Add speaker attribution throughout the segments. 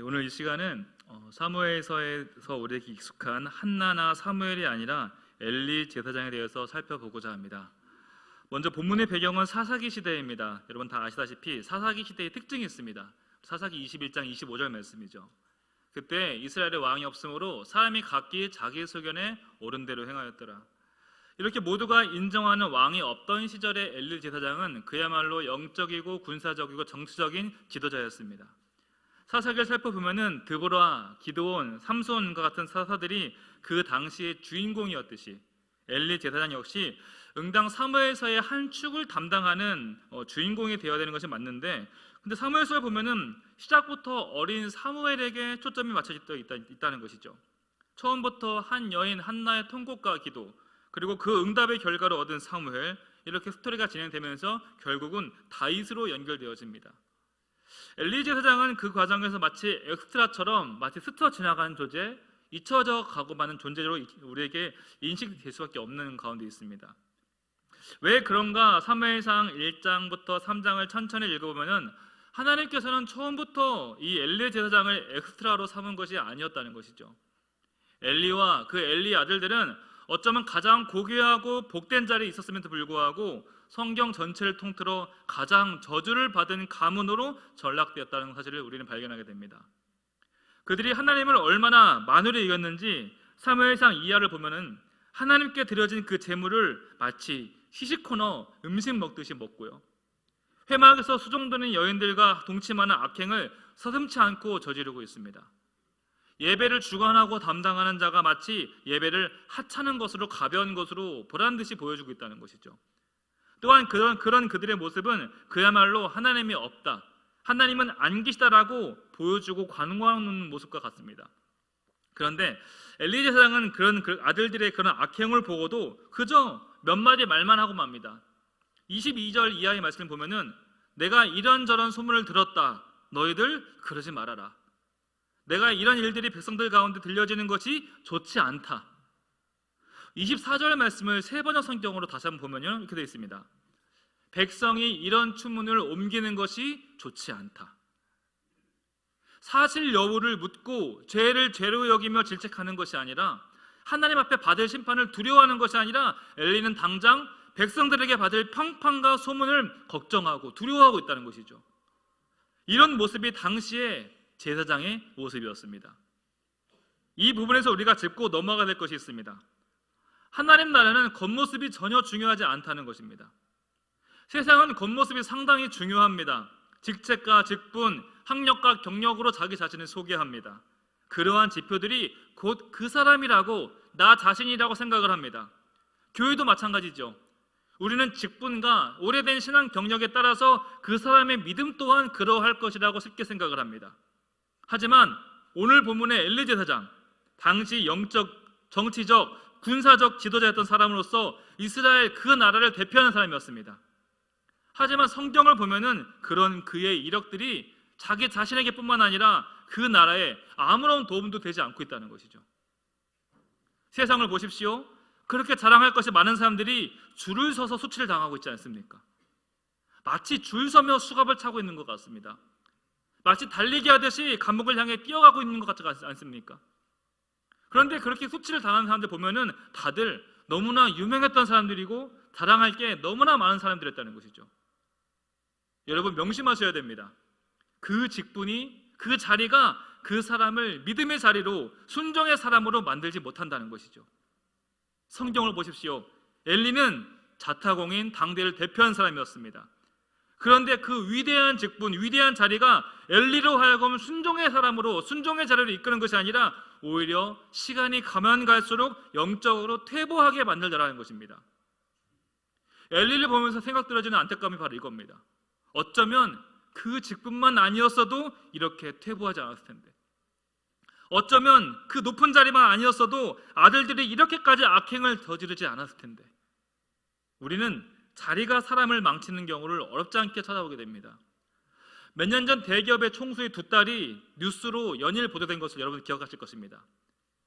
Speaker 1: 네, 오늘 이 시간은 어, 사무엘서에서 우리에게 익숙한 한나나 사무엘이 아니라 엘리 제사장에 대해서 살펴보고자 합니다. 먼저 본문의 배경은 사사기 시대입니다. 여러분 다 아시다시피 사사기 시대의 특징이 있습니다. 사사기 21장 25절 말씀이죠. 그때 이스라엘의 왕이 없으므로 사람이 각기 자기 소견에 옳은 대로 행하였더라. 이렇게 모두가 인정하는 왕이 없던 시절의 엘리 제사장은 그야말로 영적이고 군사적이고 정치적인 지도자였습니다. 사사기를 살펴보면은 드보라, 기드온, 삼손과 같은 사사들이 그 당시의 주인공이었듯이 엘리 제사장 역시 응당 사무엘서의 한 축을 담당하는 어, 주인공이 되어야 되는 것이 맞는데 근데 사무엘서를 보면은 시작부터 어린 사무엘에게 초점이 맞춰져 있다, 있다는 것이죠. 처음부터 한 여인 한나의 통곡과 기도 그리고 그 응답의 결과로 얻은 사무엘 이렇게 스토리가 진행되면서 결국은 다윗으로 연결되어집니다. 엘리 제사장은 그 과정에서 마치 엑스트라처럼 마치 스쳐 지나가는 존재, 잊혀져 가고 마는 존재로 우리에게 인식될 수밖에 없는 가운데 있습니다. 왜 그런가? 사무엘상 1장부터 3장을 천천히 읽어보면은 하나님께서는 처음부터 이 엘리 제사장을 엑스트라로 삼은 것이 아니었다는 것이죠. 엘리와 그 엘리 아들들은 어쩌면 가장 고귀하고 복된 자리에 있었음에도 불구하고 성경 전체를 통틀어 가장 저주를 받은 가문으로 전락되었다는 사실을 우리는 발견하게 됩니다. 그들이 하나님을 얼마나 만으로 이겼는지 사무엘상 이하를 보면은 하나님께 드려진 그 제물을 마치 시시코너 음식 먹듯이 먹고요. 회막에서 수종되는 여인들과 동침하는 악행을 서슴치 않고 저지르고 있습니다. 예배를 주관하고 담당하는 자가 마치 예배를 하찮은 것으로 가벼운 것으로 보란 듯이 보여주고 있다는 것이죠. 또한 그런 그런 그들의 모습은 그야말로 하나님이 없다, 하나님은 안 계시다라고 보여주고 관광하는 모습과 같습니다. 그런데 엘리 제 사장은 그런 그 아들들의 그런 악행을 보고도 그저 몇 마디 말만 하고 맙니다. 22절 이하의 말씀을 보면은 내가 이런저런 소문을 들었다. 너희들 그러지 말아라. 내가 이런 일들이 백성들 가운데 들려지는 것이 좋지 않다. 24절 말씀을 세 번역 성경으로 다시 한번 보면요. 이렇게 되어 있습니다. 백성이 이런 추문을 옮기는 것이 좋지 않다. 사실 여부를 묻고 죄를 죄로 여기며 질책하는 것이 아니라 하나님 앞에 받을 심판을 두려워하는 것이 아니라 엘리는 당장 백성들에게 받을 평판과 소문을 걱정하고 두려워하고 있다는 것이죠. 이런 모습이 당시에 제사장의 모습이었습니다. 이 부분에서 우리가 짚고 넘어가야 될 것이 있습니다. 하나님 나라는 겉모습이 전혀 중요하지 않다는 것입니다. 세상은 겉모습이 상당히 중요합니다. 직책과 직분, 학력과 경력으로 자기 자신을 소개합니다. 그러한 지표들이 곧 그 사람이라고 나 자신이라고 생각을 합니다. 교회도 마찬가지죠. 우리는 직분과 오래된 신앙 경력에 따라서 그 사람의 믿음 또한 그러할 것이라고 쉽게 생각을 합니다. 하지만 오늘 본문의 엘리 제 사장, 당시 영적, 정치적, 군사적 지도자였던 사람으로서 이스라엘 그 나라를 대표하는 사람이었습니다. 하지만 성경을 보면은 그런 그의 이력들이 자기 자신에게뿐만 아니라 그 나라에 아무런 도움도 되지 않고 있다는 것이죠. 세상을 보십시오. 그렇게 자랑할 것이 많은 사람들이 줄을 서서 수치를 당하고 있지 않습니까? 마치 줄 서며 수갑을 차고 있는 것 같습니다. 마치 달리기 하듯이 감옥을 향해 뛰어가고 있는 것 같지 않습니까? 그런데 그렇게 수치를 당하는 사람들 보면은 다들 너무나 유명했던 사람들이고 자랑할 게 너무나 많은 사람들이었다는 것이죠. 여러분 명심하셔야 됩니다. 그 직분이 그 자리가 그 사람을 믿음의 자리로 순종의 사람으로 만들지 못한다는 것이죠. 성경을 보십시오. 엘리는 자타공인 당대를 대표한 사람이었습니다. 그런데 그 위대한 직분, 위대한 자리가 엘리로 하여금 순종의 사람으로 순종의 자리로 이끄는 것이 아니라 오히려 시간이 가면 갈수록 영적으로 퇴보하게 만들더라는 것입니다. 엘리를 보면서 생각 들어지는 안타까움이 바로 이겁니다. 어쩌면 그 직분만 아니었어도 이렇게 퇴보하지 않았을 텐데. 어쩌면 그 높은 자리만 아니었어도 아들들이 이렇게까지 악행을 저지르지 않았을 텐데. 우리는 자리가 사람을 망치는 경우를 어렵지 않게 찾아보게 됩니다. 몇 년 전 대기업의 총수의 두 딸이 뉴스로 연일 보도된 것을 여러분 기억하실 것입니다.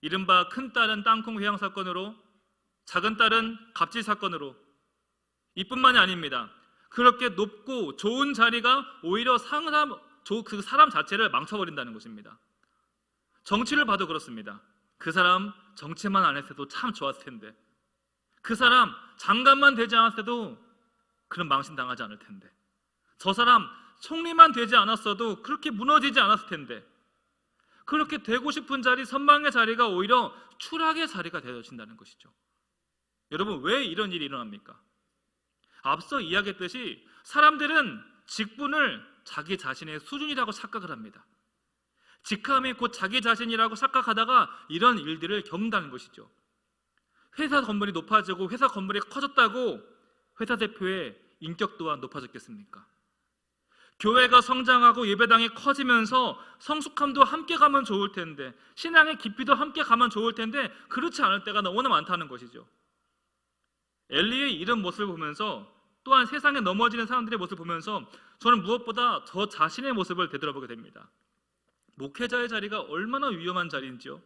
Speaker 1: 이른바 큰 딸은 땅콩 회항 사건으로 작은 딸은 갑질 사건으로 이뿐만이 아닙니다. 그렇게 높고 좋은 자리가 오히려 조- 그 사람 자체를 망쳐버린다는 것입니다. 정치를 봐도 그렇습니다. 그 사람 정치만 안 했어도 참 좋았을 텐데 그 사람 장관만 되지 않았어도 그런 망신 당하지 않을 텐데 저 사람 총리만 되지 않았어도 그렇게 무너지지 않았을 텐데 그렇게 되고 싶은 자리 선망의 자리가 오히려 추락의 자리가 되어진다는 것이죠. 여러분 왜 이런 일이 일어납니까? 앞서 이야기했듯이 사람들은 직분을 자기 자신의 수준이라고 착각을 합니다. 직함이 곧 자기 자신이라고 착각하다가 이런 일들을 겪는다는 것이죠. 회사 건물이 높아지고 회사 건물이 커졌다고 회사 대표의 인격 또한 높아졌겠습니까? 교회가 성장하고 예배당이 커지면서 성숙함도 함께 가면 좋을 텐데 신앙의 깊이도 함께 가면 좋을 텐데 그렇지 않을 때가 너무나 많다는 것이죠. 엘리의 이런 모습을 보면서 또한 세상에 넘어지는 사람들의 모습을 보면서 저는 무엇보다 저 자신의 모습을 되돌아보게 됩니다. 목회자의 자리가 얼마나 위험한 자리인지요.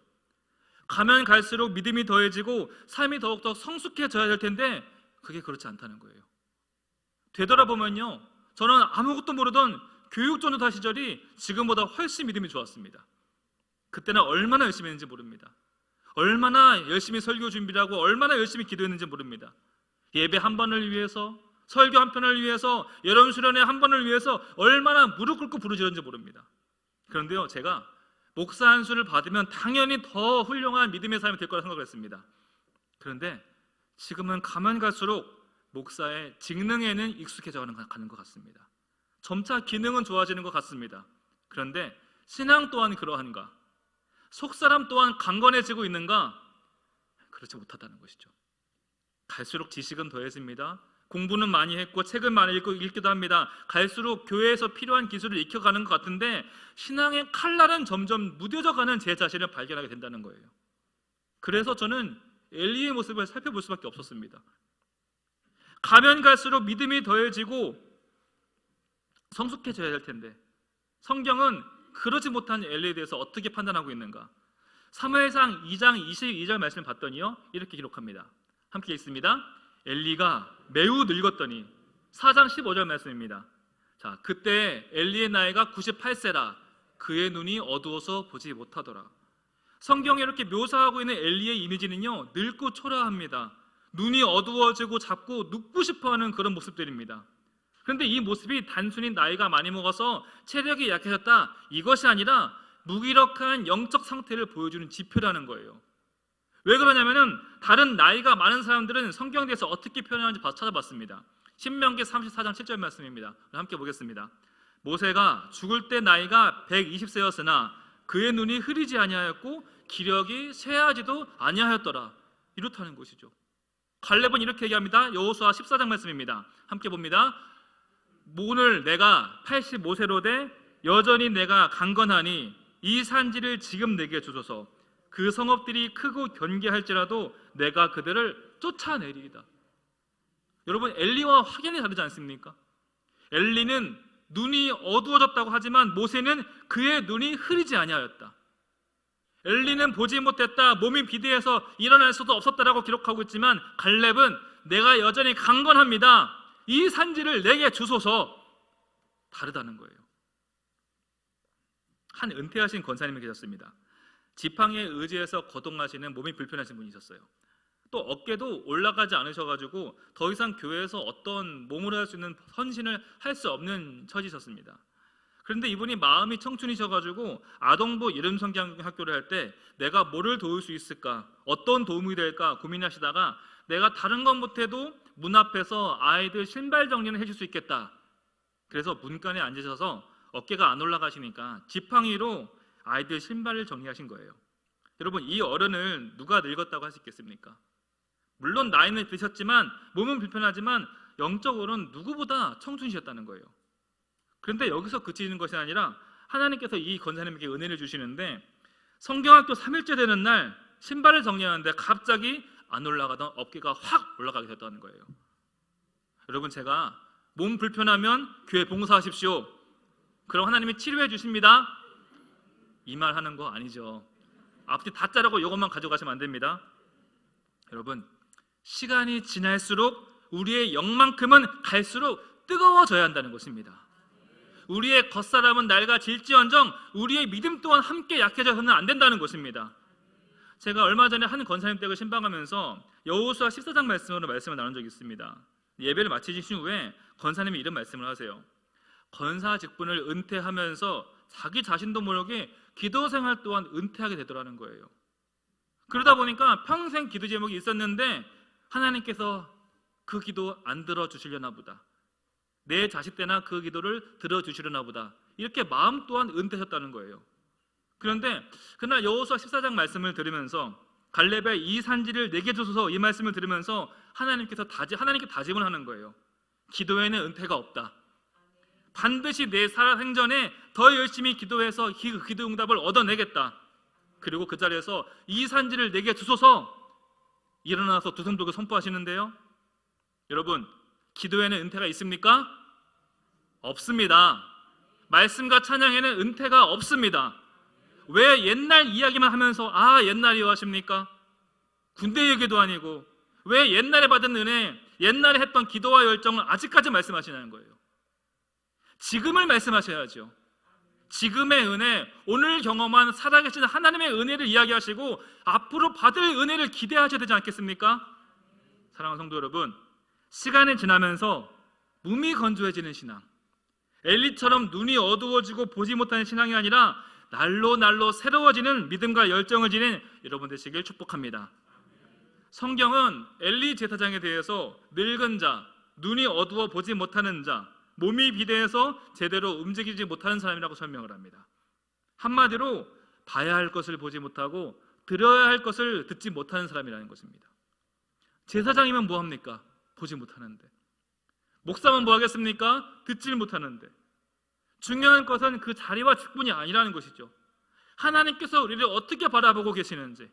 Speaker 1: 가면 갈수록 믿음이 더해지고 삶이 더욱더 성숙해져야 될 텐데 그게 그렇지 않다는 거예요. 되돌아보면요. 저는 아무것도 모르던 교육 전도사 시절이 지금보다 훨씬 믿음이 좋았습니다. 그때는 얼마나 열심히 했는지 모릅니다. 얼마나 열심히 설교 준비를 하고 얼마나 열심히 기도했는지 모릅니다. 예배 한 번을 위해서 설교 한 편을 위해서 여름 수련회 한 번을 위해서 얼마나 무릎 꿇고 부르짖었는지 모릅니다. 그런데요, 제가 목사 한 수를 받으면 당연히 더 훌륭한 믿음의 삶이 될 거라 생각을 했습니다. 그런데 지금은 가면 갈수록 목사의 직능에는 익숙해져 가는 것 같습니다. 점차 기능은 좋아지는 것 같습니다. 그런데 신앙 또한 그러한가? 속사람 또한 강건해지고 있는가? 그렇지 못하다는 것이죠. 갈수록 지식은 더해집니다. 공부는 많이 했고 책은 많이 읽고 읽기도 합니다. 갈수록 교회에서 필요한 기술을 익혀가는 것 같은데 신앙의 칼날은 점점 무뎌져가는 제 자신을 발견하게 된다는 거예요. 그래서 저는 엘리의 모습을 살펴볼 수밖에 없었습니다. 가면 갈수록 믿음이 더해지고 성숙해져야 될 텐데 성경은 그러지 못한 엘리에 대해서 어떻게 판단하고 있는가? 사무엘상 2장 22절 말씀을 봤더니요 이렇게 기록합니다. 함께 읽습니다. 엘리가 매우 늙었더니 4장 15절 말씀입니다. 자, 그때 엘리의 나이가 98세라 그의 눈이 어두워서 보지 못하더라. 성경에 이렇게 묘사하고 있는 엘리의 이미지는요 늙고 초라합니다. 눈이 어두워지고 잡고 눕고 싶어하는 그런 모습들입니다. 그런데 이 모습이 단순히 나이가 많이 먹어서 체력이 약해졌다 이것이 아니라 무기력한 영적 상태를 보여주는 지표라는 거예요. 왜 그러냐면은 다른 나이가 많은 사람들은 성경에 대해서 어떻게 표현하는지 봐- 찾아봤습니다. 신명기 34장 7절 말씀입니다. 함께 보겠습니다. 모세가 죽을 때 나이가 120세였으나 그의 눈이 흐리지 아니하였고 기력이 쇠하지도 아니하였더라. 이렇다는 것이죠. 갈렙은 이렇게 얘기합니다. 여호수아 14장 말씀입니다. 함께 봅니다. 오늘 내가 85세로 돼 여전히 내가 강건하니 이 산지를 지금 내게 주소서. 그 성읍들이 크고 견계할지라도 내가 그들을 쫓아내리이다. 여러분 엘리와 확연히 다르지 않습니까? 엘리는 눈이 어두워졌다고 하지만 모세는 그의 눈이 흐리지 아니하였다. 엘리는 보지 못했다, 몸이 비대해서 일어날 수도 없었다라고 기록하고 있지만 갈렙은 내가 여전히 강건합니다. 이 산지를 내게 주소서 다르다는 거예요. 한 은퇴하신 권사님이 계셨습니다. 지팡이에 의지해서 거동하시는 몸이 불편하신 분이 있었어요. 또 어깨도 올라가지 않으셔가지고 더 이상 교회에서 어떤 몸으로 할 수 있는 헌신을 할 수 없는 처지셨습니다. 그런데 이분이 마음이 청춘이셔가지고 아동부 이름 성경 학교를 할 때 내가 뭐를 도울 수 있을까, 어떤 도움이 될까 고민하시다가 내가 다른 것 못해도 문 앞에서 아이들 신발 정리는 해줄 수 있겠다. 그래서 문간에 앉으셔서 어깨가 안 올라가시니까 지팡이로 아이들 신발을 정리하신 거예요. 여러분 이 어른을 누가 늙었다고 할 수 있겠습니까? 물론 나이는 드셨지만 몸은 불편하지만 영적으로는 누구보다 청춘이셨다는 거예요. 그런데 여기서 그치는 것이 아니라 하나님께서 이 권사님에게 은혜를 주시는데 성경학교 3일째 되는 날 신발을 정리하는데 갑자기 안 올라가던 어깨가 확 올라가게 됐다는 거예요. 여러분 제가 몸 불편하면 교회 봉사하십시오. 그럼 하나님이 치료해 주십니다. 이 말 하는 거 아니죠. 앞뒤 다 자르고 이것만 가져가시면 안 됩니다. 여러분 시간이 지날수록 우리의 영만큼은 갈수록 뜨거워져야 한다는 것입니다. 우리의 겉사람은 낡아질지언정 우리의 믿음 또한 함께 약해져서는 안 된다는 것입니다. 제가 얼마 전에 한 권사님 댁을 신방하면서 여호수아 14장 말씀으로 말씀을 나눈 적이 있습니다. 예배를 마치신 후에 권사님이 이런 말씀을 하세요. 권사 직분을 은퇴하면서 자기 자신도 모르게 기도 생활 또한 은퇴하게 되더라는 거예요. 그러다 보니까 평생 기도 제목이 있었는데 하나님께서 그 기도 안 들어 주시려나 보다. 내 자식 때나 그 기도를 들어 주시려나 보다. 이렇게 마음 또한 은퇴하셨다는 거예요. 그런데 그날 여호수아 14장 말씀을 들으면서 갈렙의 이 산지를 내게 주소서 이 말씀을 들으면서 하나님께서 다지 하나님께 다짐을 하는 거예요. 기도에는 은퇴가 없다. 반드시 내 살아 생전에 더 열심히 기도해서 기- 기도 응답을 얻어내겠다. 그리고 그 자리에서 이 산지를 내게 주소서 일어나서 두손 들고 선포하시는데요. 여러분, 기도에는 은퇴가 있습니까? 없습니다. 말씀과 찬양에는 은퇴가 없습니다. 왜 옛날 이야기만 하면서 아 옛날이요 하십니까? 군대 얘기도 아니고 왜 옛날에 받은 은혜, 옛날에 했던 기도와 열정을 아직까지 말씀하시냐는 거예요. 지금을 말씀하셔야죠. 지금의 은혜, 오늘 경험한 살아계신 하나님의 은혜를 이야기하시고 앞으로 받을 은혜를 기대하셔야 되지 않겠습니까? 사랑하는 성도 여러분, 시간이 지나면서 몸이 건조해지는 신앙, 엘리처럼 눈이 어두워지고 보지 못하는 신앙이 아니라 날로 날로 새로워지는 믿음과 열정을 지닌 여러분 되시길 축복합니다. 성경은 엘리 제사장에 대해서 늙은 자, 눈이 어두워 보지 못하는 자, 몸이 비대해서 제대로 움직이지 못하는 사람이라고 설명을 합니다. 한마디로 봐야 할 것을 보지 못하고 들어야 할 것을 듣지 못하는 사람이라는 것입니다. 제사장이면 뭐 합니까? 보지 못하는데. 목사면 뭐 하겠습니까? 듣질 못하는데. 중요한 것은 그 자리와 직분이 아니라는 것이죠. 하나님께서 우리를 어떻게 바라보고 계시는지,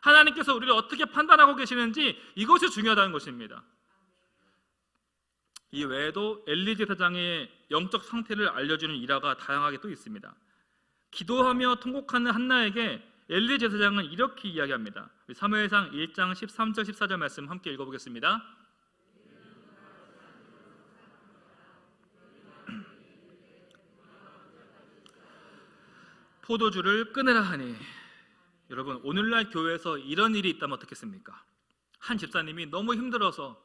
Speaker 1: 하나님께서 우리를 어떻게 판단하고 계시는지 이것이 중요하다는 것입니다. 이 외에도 엘리 제 사장의 영적 상태를 알려주는 일화가 다양하게 또 있습니다. 기도하며 통곡하는 한나에게 엘리 제사장은 이렇게 이야기합니다. 사무엘상 1장 13절 14절 말씀 함께 읽어보겠습니다. 포도주를 끊으라 하니 여러분 오늘날 교회에서 이런 일이 있다면 어떻겠습니까? 한 집사님이 너무 힘들어서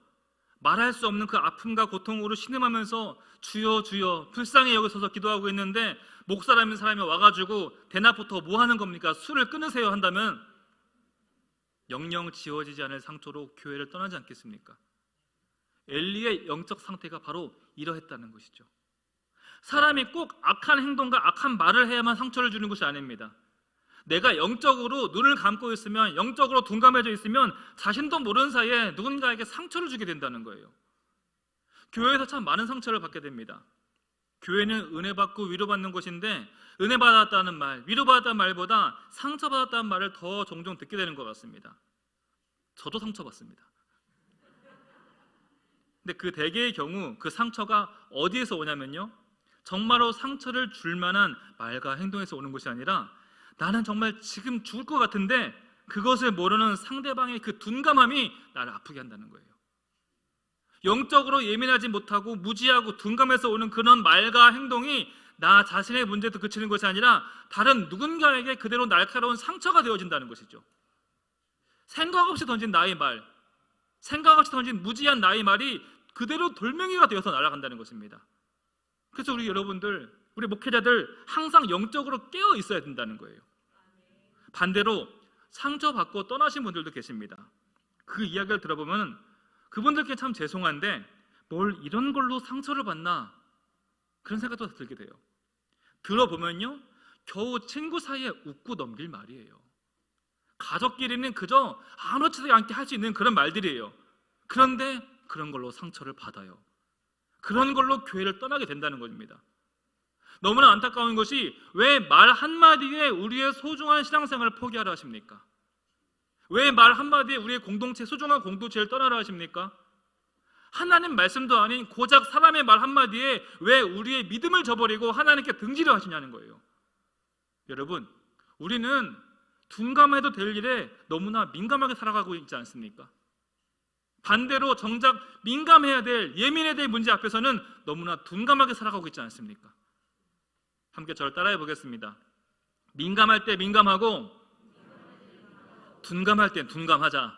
Speaker 1: 말할 수 없는 그 아픔과 고통으로 신음하면서 주여 주여 불쌍히 여기서서 기도하고 있는데 목사라는 사람이 와가지고 대낮부터 뭐 하는 겁니까? 술을 끊으세요 한다면 영영 지워지지 않을 상처로 교회를 떠나지 않겠습니까? 엘리의 영적 상태가 바로 이러했다는 것이죠. 사람이 꼭 악한 행동과 악한 말을 해야만 상처를 주는 것이 아닙니다. 내가 영적으로 눈을 감고 있으면 영적으로 둔감해져 있으면 자신도 모르는 사이에 누군가에게 상처를 주게 된다는 거예요. 교회에서 참 많은 상처를 받게 됩니다. 교회는 은혜 받고 위로받는 곳인데 은혜 받았다는 말, 위로받았다는 말보다 상처받았다는 말을 더 종종 듣게 되는 것 같습니다. 저도 상처받습니다. 근데 그 대개의 경우 그 상처가 어디에서 오냐면요. 정말로 상처를 줄 만한 말과 행동에서 오는 것이 아니라 나는 정말 지금 죽을 것 같은데 그것을 모르는 상대방의 그 둔감함이 나를 아프게 한다는 거예요. 영적으로 예민하지 못하고 무지하고 둔감해서 오는 그런 말과 행동이 나 자신의 문제도 그치는 것이 아니라 다른 누군가에게 그대로 날카로운 상처가 되어진다는 것이죠. 생각 없이 던진 나의 말, 생각 없이 던진 무지한 나의 말이 그대로 돌멩이가 되어서 날아간다는 것입니다. 그래서 우리 여러분들, 우리 목회자들 항상 영적으로 깨어 있어야 된다는 거예요. 반대로 상처받고 떠나신 분들도 계십니다. 그 이야기를 들어보면 그분들께 참 죄송한데 뭘 이런 걸로 상처를 받나 그런 생각도 들게 돼요. 들어보면요, 겨우 친구 사이에 웃고 넘길 말이에요. 가족끼리는 그저 아무렇지도 않게 할 수 있는 그런 말들이에요. 그런데 그런 걸로 상처를 받아요. 그런 걸로 교회를 떠나게 된다는 겁니다. 너무나 안타까운 것이 왜 말 한마디에 우리의 소중한 신앙생활을 포기하라 하십니까? 왜 말 한마디에 우리의 공동체, 소중한 공동체를 떠나라 하십니까? 하나님 말씀도 아닌 고작 사람의 말 한마디에 왜 우리의 믿음을 저버리고 하나님께 등지려 하시냐는 거예요. 여러분, 우리는 둔감해도 될 일에 너무나 민감하게 살아가고 있지 않습니까? 반대로 정작 민감해야 될 예민해야 될 문제 앞에서는 너무나 둔감하게 살아가고 있지 않습니까? 함께 저를 따라해 보겠습니다. 민감할 때 민감하고 둔감할 때 둔감하자.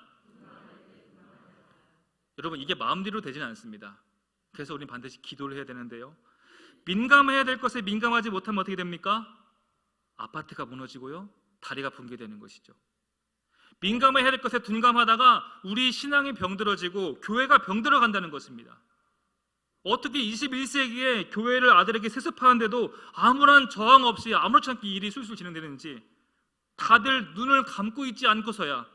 Speaker 1: 여러분 이게 마음대로 되지는 않습니다. 그래서 우리는 반드시 기도를 해야 되는데요. 민감해야 될 것에 민감하지 못하면 어떻게 됩니까? 아파트가 무너지고요. 다리가 붕괴되는 것이죠. 민감해야 될 것에 둔감하다가 우리 신앙이 병들어지고 교회가 병들어 간다는 것입니다. 어떻게 21세기에 교회를 아들에게 세습하는데도 아무런 저항 없이 아무렇지 않게 일이 술술 진행되는지 다들 눈을 감고 있지 않고서야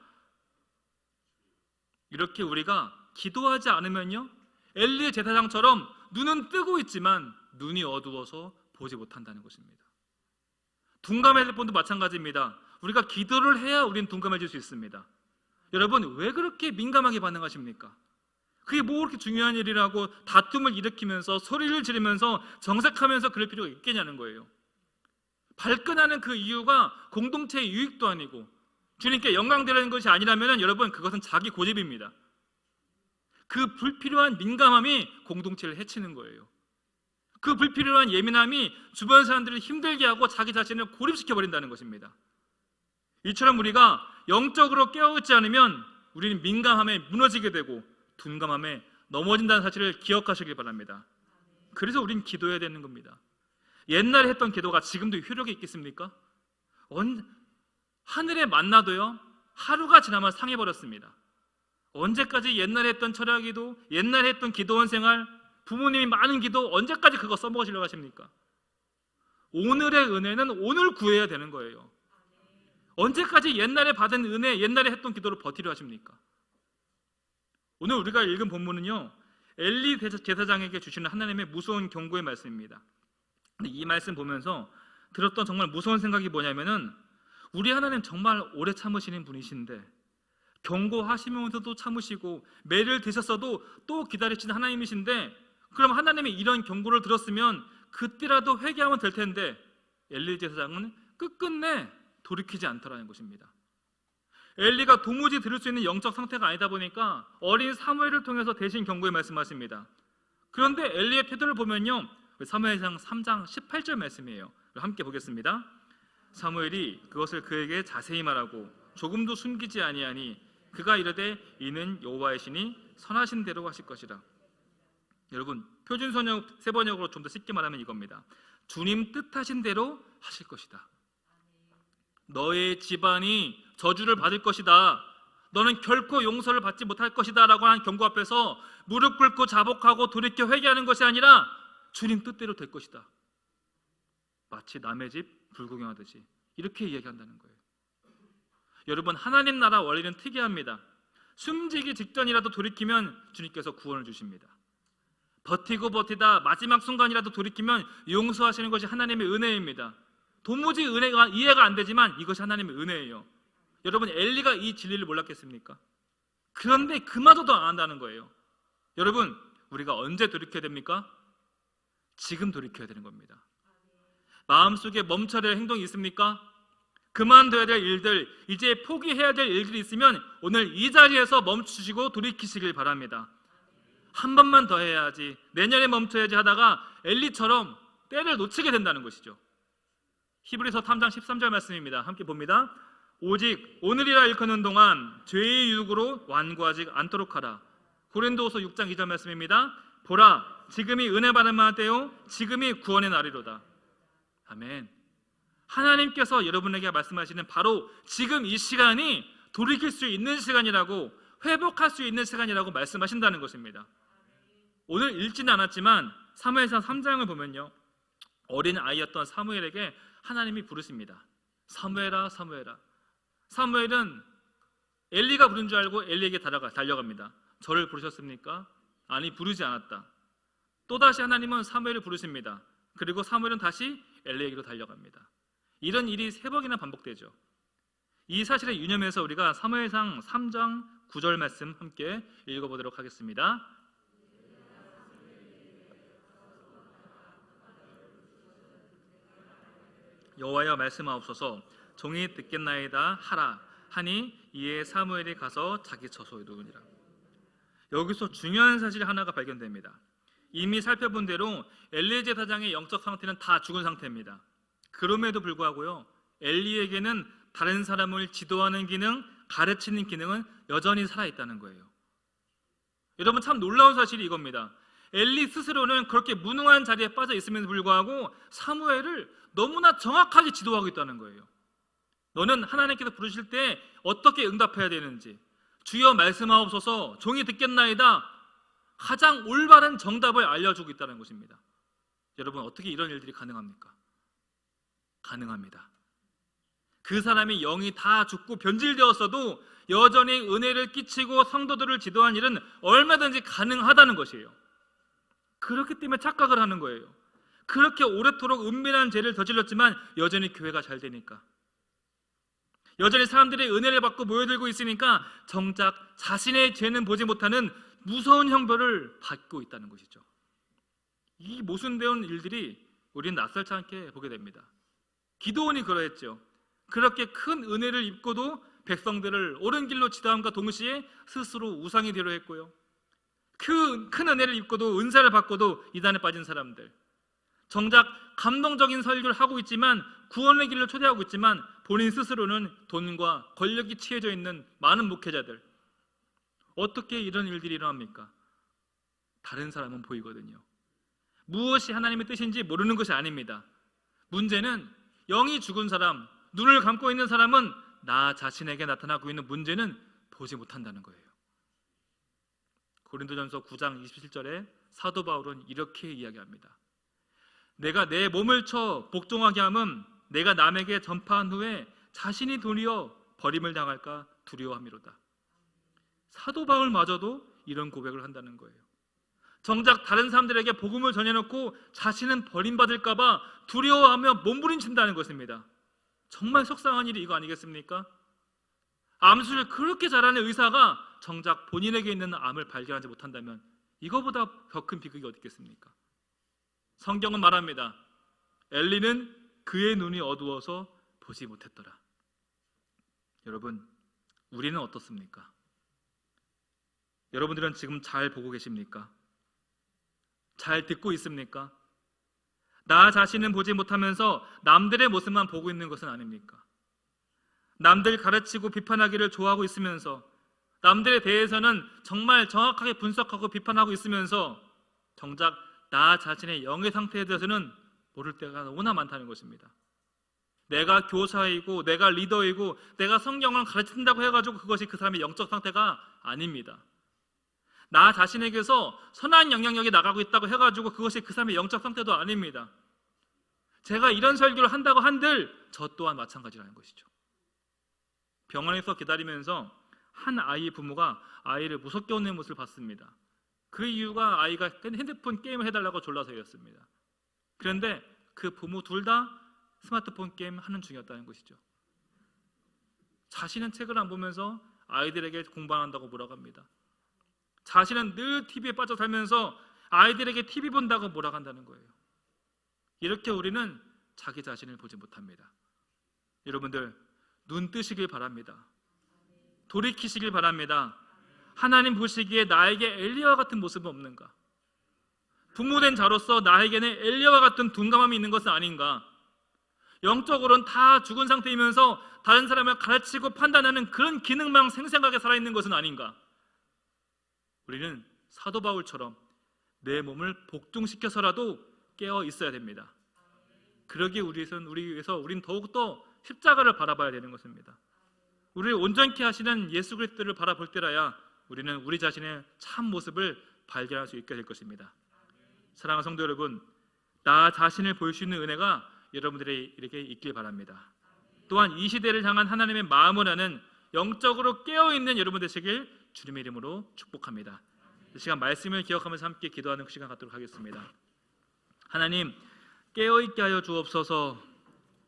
Speaker 1: 이렇게 우리가 기도하지 않으면요 엘리의 제사장처럼 눈은 뜨고 있지만 눈이 어두워서 보지 못한다는 것입니다. 둔감해질 분도 마찬가지입니다. 우리가 기도를 해야 우리는 둔감해질 수 있습니다. 여러분 왜 그렇게 민감하게 반응하십니까? 그게 뭐 그렇게 중요한 일이라고 다툼을 일으키면서 소리를 지르면서 정색하면서 그럴 필요가 있겠냐는 거예요. 발끈하는 그 이유가 공동체의 유익도 아니고 주님께 영광 되는 것이 아니라면 여러분 그것은 자기 고집입니다. 그 불필요한 민감함이 공동체를 해치는 거예요. 그 불필요한 예민함이 주변 사람들을 힘들게 하고 자기 자신을 고립시켜 버린다는 것입니다. 이처럼 우리가 영적으로 깨어있지 않으면 우리는 민감함에 무너지게 되고 둔감함에 넘어진다는 사실을 기억하시길 바랍니다. 그래서 우린 기도해야 되는 겁니다. 옛날에 했던 기도가 지금도 효력이 있겠습니까? 언, 하늘에 만나도요 하루가 지나면 상해버렸습니다. 언제까지 옛날에 했던 철학 기도, 옛날에 했던 기도원 생활, 부모님이 많은 기도 언제까지 그거 써먹으시려고 하십니까? 오늘의 은혜는 오늘 구해야 되는 거예요. 언제까지 옛날에 받은 은혜, 옛날에 했던 기도를 버티려 하십니까? 오늘 우리가 읽은 본문은요. 엘리 제사장에게 주시는 하나님의 무서운 경고의 말씀입니다. 이 말씀 보면서 들었던 정말 무서운 생각이 뭐냐면은 우리 하나님 정말 오래 참으시는 분이신데 경고하시면서도 참으시고 매를 드셨어도 또 기다리시는 하나님이신데 그럼 하나님이 이런 경고를 들었으면 그때라도 회개하면 될 텐데 엘리 제사장은 끝끝내 돌이키지 않더라는 것입니다. 엘리가 도무지 들을 수 있는 영적 상태가 아니다 보니까 어린 사무엘을 통해서 대신 경고에 말씀하십니다. 그런데 엘리의 태도를 보면요. 사무엘상 3장 18절 말씀이에요. 함께 보겠습니다. 사무엘이 그것을 그에게 자세히 말하고 조금도 숨기지 아니하니 그가 이르되 이는 여호와의 신이 선하신 대로 하실 것이라. 여러분 표준 번역 세 번역으로 좀 더 쉽게 말하면 이겁니다. 주님 뜻하신 대로 하실 것이다. 너의 집안이 저주를 받을 것이다. 너는 결코 용서를 받지 못할 것이다 라고 하는 경고 앞에서 무릎 꿇고 자복하고 돌이켜 회개하는 것이 아니라 주님 뜻대로 될 것이다. 마치 남의 집 불구경하듯이 이렇게 이야기한다는 거예요. 여러분 하나님 나라 원리는 특이합니다. 숨지기 직전이라도 돌이키면 주님께서 구원을 주십니다. 버티고 버티다 마지막 순간이라도 돌이키면 용서하시는 것이 하나님의 은혜입니다. 도무지 은혜가 이해가 안 되지만 이것이 하나님의 은혜예요. 여러분 엘리가 이 진리를 몰랐겠습니까? 그런데 그마저도 안 한다는 거예요. 여러분 우리가 언제 돌이켜야 됩니까? 지금 돌이켜야 되는 겁니다. 마음속에 멈춰야 될 행동이 있습니까? 그만둬야 될 일들, 이제 포기해야 될 일들이 있으면 오늘 이 자리에서 멈추시고 돌이키시길 바랍니다. 한 번만 더 해야지, 내년에 멈춰야지 하다가 엘리처럼 때를 놓치게 된다는 것이죠. 히브리서 3장 13절 말씀입니다. 함께 봅니다. 오직 오늘이라 일컫는 동안 죄의 유혹으로 완고하지 않도록 하라. 고린도후서 6장 2절 말씀입니다. 보라, 지금이 은혜 받을 만한 때요, 지금이 구원의 날이로다. 아멘. 하나님께서 여러분에게 말씀하시는 바로 지금 이 시간이 돌이킬 수 있는 시간이라고 회복할 수 있는 시간이라고 말씀하신다는 것입니다. 오늘 읽지는 않았지만 사무엘상 3장을 보면요. 어린 아이였던 사무엘에게 하나님이 부르십니다. 사무엘아 사무엘아. 사무엘은 엘리가 부른 줄 알고 엘리에게 달려갑니다. 저를 부르셨습니까? 아니 부르지 않았다. 또다시 하나님은 사무엘을 부르십니다. 그리고 사무엘은 다시 엘리에게로 달려갑니다. 이런 일이 세 번이나 반복되죠. 이 사실에 유념해서 우리가 사무엘상 3장 9절 말씀 함께 읽어보도록 하겠습니다. 여호와여 말씀하옵소서 종이 듣겠나이다 하라 하니 이에 사무엘이 가서 자기 처소에 누우니라. 여기서 중요한 사실 하나가 발견됩니다. 이미 살펴본 대로 엘리제 사장의 영적 상태는 다 죽은 상태입니다. 그럼에도 불구하고요. 엘리에게는 다른 사람을 지도하는 기능, 가르치는 기능은 여전히 살아 있다는 거예요. 여러분 참 놀라운 사실이 이겁니다. 엘리 스스로는 그렇게 무능한 자리에 빠져 있음에도 불구하고 사무엘을 너무나 정확하게 지도하고 있다는 거예요. 너는 하나님께서 부르실 때 어떻게 응답해야 되는지 주여 말씀하옵소서 종이 듣겠나이다 가장 올바른 정답을 알려주고 있다는 것입니다. 여러분 어떻게 이런 일들이 가능합니까? 가능합니다. 그 사람이 영이 다 죽고 변질되었어도 여전히 은혜를 끼치고 성도들을 지도한 일은 얼마든지 가능하다는 것이에요. 그렇기 때문에 착각을 하는 거예요. 그렇게 오래도록 은밀한 죄를 저질렀지만 여전히 교회가 잘 되니까. 여전히 사람들이 은혜를 받고 모여들고 있으니까 정작 자신의 죄는 보지 못하는 무서운 형벌을 받고 있다는 것이죠. 이 모순되온 일들이 우리는 낯설지 않게 보게 됩니다. 기도원이 그러했죠. 그렇게 큰 은혜를 입고도 백성들을 옳은 길로 지도함과 동시에 스스로 우상이 되려 했고요. 그 큰 은혜를 입고도 은사를 받고도 이단에 빠진 사람들. 정작 감동적인 설교를 하고 있지만 구원의 길로 초대하고 있지만 본인 스스로는 돈과 권력이 취해져 있는 많은 목회자들. 어떻게 이런 일들이 일어납니까? 다른 사람은 보이거든요. 무엇이 하나님의 뜻인지 모르는 것이 아닙니다. 문제는 영이 죽은 사람, 눈을 감고 있는 사람은 나 자신에게 나타나고 있는 문제는 보지 못한다는 거예요. 고린도전서 9장 27절에 사도 바울은 이렇게 이야기합니다. 내가 내 몸을 쳐 복종하게 함은 내가 남에게 전파한 후에 자신이 도리어 버림을 당할까 두려워함이로다. 사도 바울마저도 이런 고백을 한다는 거예요. 정작 다른 사람들에게 복음을 전해놓고 자신은 버림받을까봐 두려워하며 몸부림친다는 것입니다. 정말 속상한 일이 이거 아니겠습니까? 암수를 그렇게 잘하는 의사가 정작 본인에게 있는 암을 발견하지 못한다면 이거보다 더 큰 비극이 어디 있겠습니까? 성경은 말합니다. 엘리는 그의 눈이 어두워서 보지 못했더라. 여러분, 우리는 어떻습니까? 여러분들은 지금 잘 보고 계십니까? 잘 듣고 있습니까? 나 자신은 보지 못하면서 남들의 모습만 보고 있는 것은 아닙니까? 남들 가르치고 비판하기를 좋아하고 있으면서 남들에 대해서는 정말 정확하게 분석하고 비판하고 있으면서 정작 나 자신의 영의 상태에 대해서는 모를 때가 너무나 많다는 것입니다. 내가 교사이고 내가 리더이고 내가 성경을 가르친다고 해가지고 그것이 그 사람의 영적 상태가 아닙니다. 나 자신에게서 선한 영향력이 나가고 있다고 해가지고 그것이 그 사람의 영적 상태도 아닙니다. 제가 이런 설교를 한다고 한들 저 또한 마찬가지라는 것이죠. 병원에서 기다리면서 한 아이 부모가 아이를 무섭게 혼내는 모습을 봤습니다. 그 이유가 아이가 핸드폰 게임을 해달라고 졸라서였습니다. 그런데 그 부모 둘 다 스마트폰 게임 하는 중이었다는 것이죠. 자신은 책을 안 보면서 아이들에게 공부 안 한다고 뭐라고 합니다. 자신은 늘 TV에 빠져 살면서 아이들에게 TV 본다고 한다는 거예요. 이렇게 우리는 자기 자신을 보지 못합니다. 여러분들 눈 뜨시길 바랍니다. 돌이키시길 바랍니다. 하나님 보시기에 나에게 엘리야와 같은 모습은 없는가? 부모된 자로서 나에게는 엘리야와 같은 둔감함이 있는 것은 아닌가? 영적으로는 다 죽은 상태이면서 다른 사람을 가르치고 판단하는 그런 기능만 생생하게 살아있는 것은 아닌가? 우리는 사도 바울처럼 내 몸을 복종시켜서라도 깨어 있어야 됩니다. 그러기 위해서는 우리 위해서 우리는 더욱더 십자가를 바라봐야 되는 것입니다. 우리를 온전케 하시는 예수 그리스도를 바라볼 때라야 우리는 우리 자신의 참 모습을 발견할 수 있게 될 것입니다. 사랑하는 성도 여러분, 나 자신을 볼 수 있는 은혜가 여러분들에게 있길 바랍니다. 또한 이 시대를 향한 하나님의 마음을 아는 영적으로 깨어 있는 여러분 되시길 주님의 이름으로 축복합니다. 이 시간 말씀을 기억하면서 함께 기도하는 그 시간 갖도록 하겠습니다. 하나님 깨어 있게 하여 주옵소서.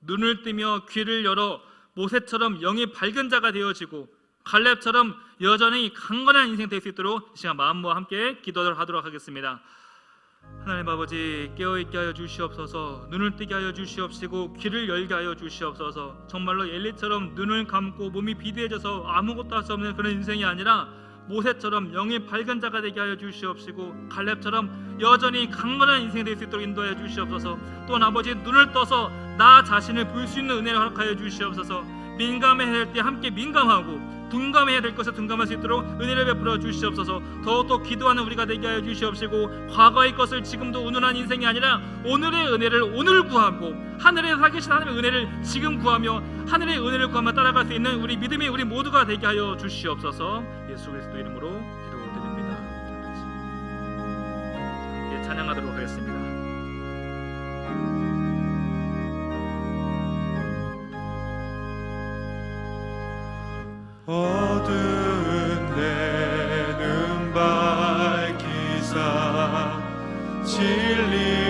Speaker 1: 눈을 뜨며 귀를 열어 모세처럼 영이 밝은 자가 되어지고 갈렙처럼 여전히 강건한 인생 될 수 있도록 이 시간 마음과 함께 기도를 하도록 하겠습니다. 하나님 아버지 깨어 있게 하여 주시옵소서. 눈을 뜨게 하여 주시옵시고 귀를 열게 하여 주시옵소서. 정말로 엘리처럼 눈을 감고 몸이 비대해져서 아무것도 할 수 없는 그런 인생이 아니라 모세처럼 영의 밝은 자가 되게 하여 주시옵시고 갈렙처럼 여전히 강건한 인생이 될 수 있도록 인도하여 주시옵소서 또한 아버지 눈을 떠서 나 자신을 볼 수 있는 은혜를 허락하여 주시옵소서 민감해야 될때 함께 민감하고 둔감해야 될 것에 둔감할 수 있도록 은혜를 베풀어 주시옵소서. 더욱더 기도하는 우리가 되게 하여 주시옵시고 과거의 것을 지금도 운운한 인생이 아니라 오늘의 은혜를 오늘 구하고 하늘에 살계신 하나님의 은혜를 지금 구하며 하늘의 은혜를 구하며 따라갈 수 있는 우리 믿음의 우리 모두가 되게 하여 주시옵소서. 예수 그리스도 이름으로 기도드립니다. 예, 찬양하도록 하겠습니다
Speaker 2: 어두운 내 눈 밝히사 진리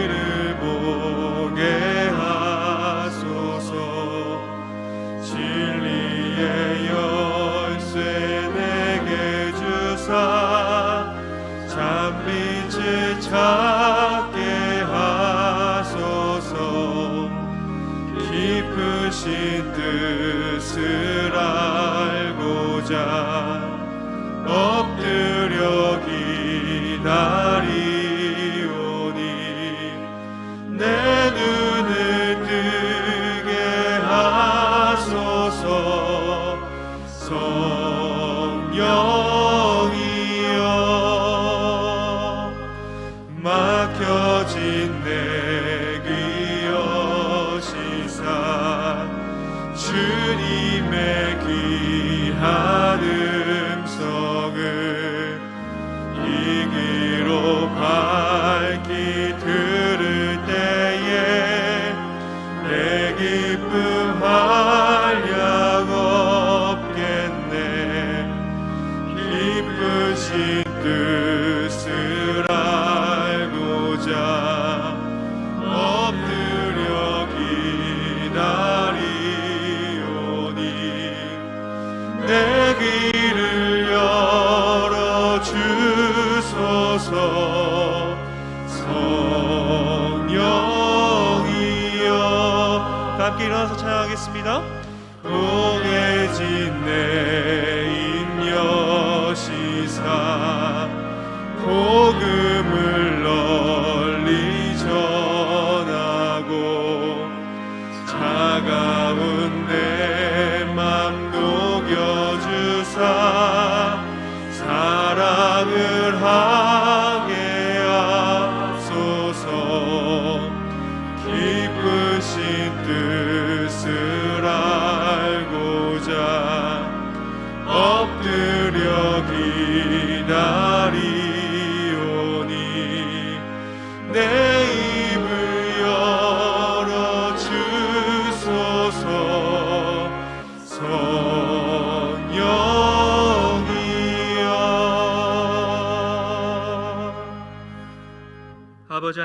Speaker 2: 내 눈 주소서. 성령이여 함께 일어나서 찬양하겠습니다. 공해진 내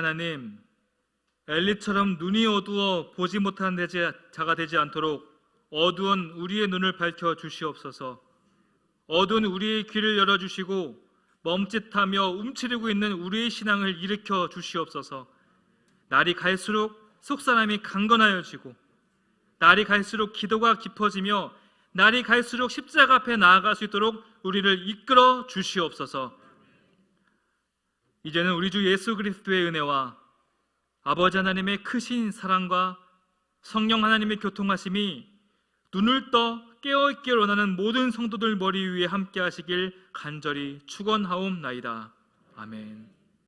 Speaker 1: 하나님 엘리처럼 눈이 어두워 보지 못하는 되지- 자가 되지 않도록 어두운 우리의 눈을 밝혀 주시옵소서. 어두운 우리의 귀를 열어 주시고 멈칫하며 움츠리고 있는 우리의 신앙을 일으켜 주시옵소서. 날이 갈수록 속사람이 강건하여지고 날이 갈수록 기도가 깊어지며 날이 갈수록 십자가 앞에 나아갈 수 있도록 우리를 이끌어 주시옵소서 이제는 우리 주 예수 그리스도의 은혜와 아버지 하나님의 크신 사랑과 성령 하나님의 교통하심이 눈을 떠 깨어 있기를 원하는 모든 성도들 머리 위에 함께 하시길 간절히 축원하옵나이다. 아멘.